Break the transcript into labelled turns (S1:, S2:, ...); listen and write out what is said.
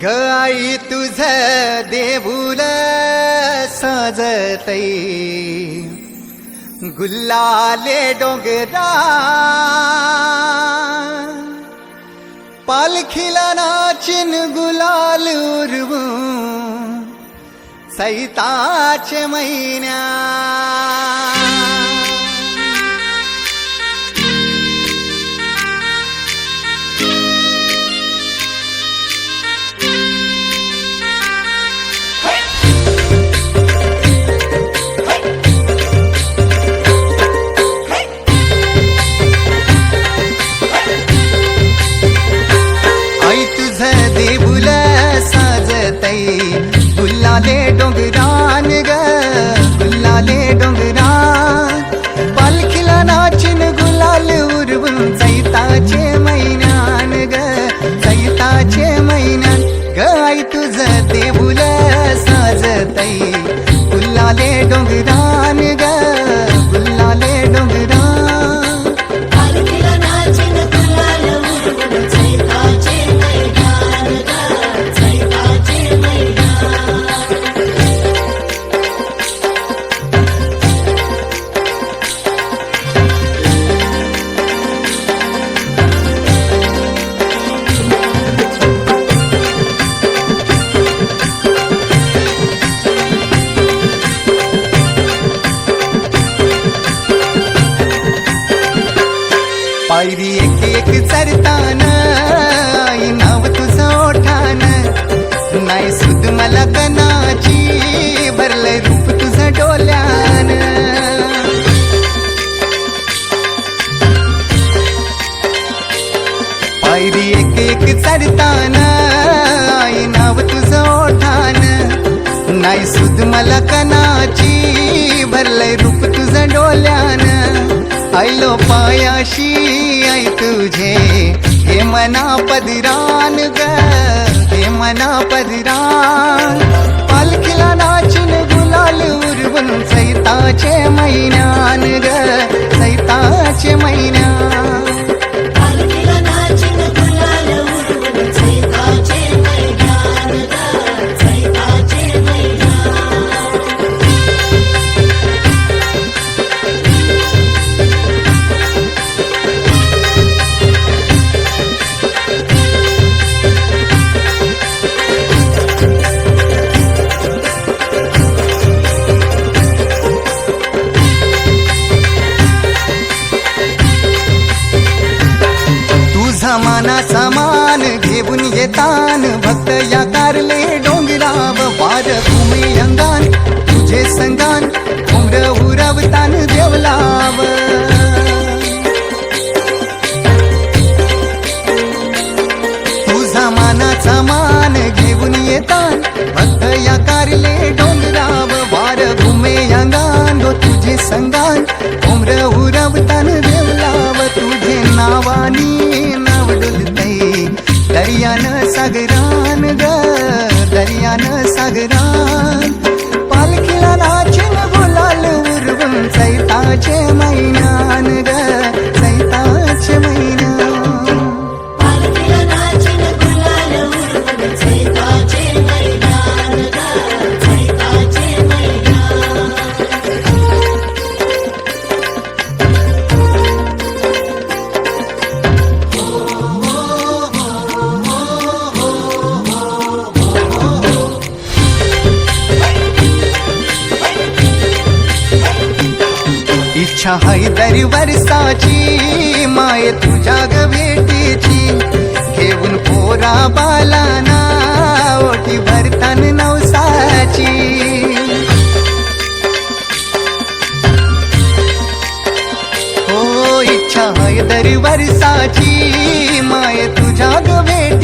S1: गाई तुझ देऊल साजतई. गुल्लाले डोंगरा. पालखीला नाचिन गुलाल उरवू. सैताचे महिन्या गुल्लाले डोंगरान एक एक चरताना. आई नाव तुझं ओठान. नाही सुद मला कनाची भरलंय रूप तुझं डोल्यान. पायरी एक एक चरताना. आई नाव तुझं ओठान. नाही सुद मला कनाची भरलंय रूप तुझं डोल्यान. आयलो पायाशी आई तुझे. हे मना पदरान ग हे मना पदरान. पालखीला नाचिन गुलाल उरवून सैताचे महिन्यान मना सामान घेऊन येतान. भक्त या कारले डोंगराव वार भूमी अंगान तुझे संगान उमर उरवतान देवलाव. तुझा मानाचा मान घेऊन येतान भक्त या कारले डोंगराव वार भूमे अंगान. गो तुझे संगान उमर उरवतान देवलाव तुझे नावानी दर्यान सागरान पालखीला नाचिन गुलाल उरवून चैताचे महिन्यान इच्छा हाय दरी वर्षाची माय तुझ्या ग भेटीची. घेऊन पोरा बालाना ओटी भरतान नवसाची. हो इच्छा हाय दरी वर्षाची माय तुझ्या ग भेटीची.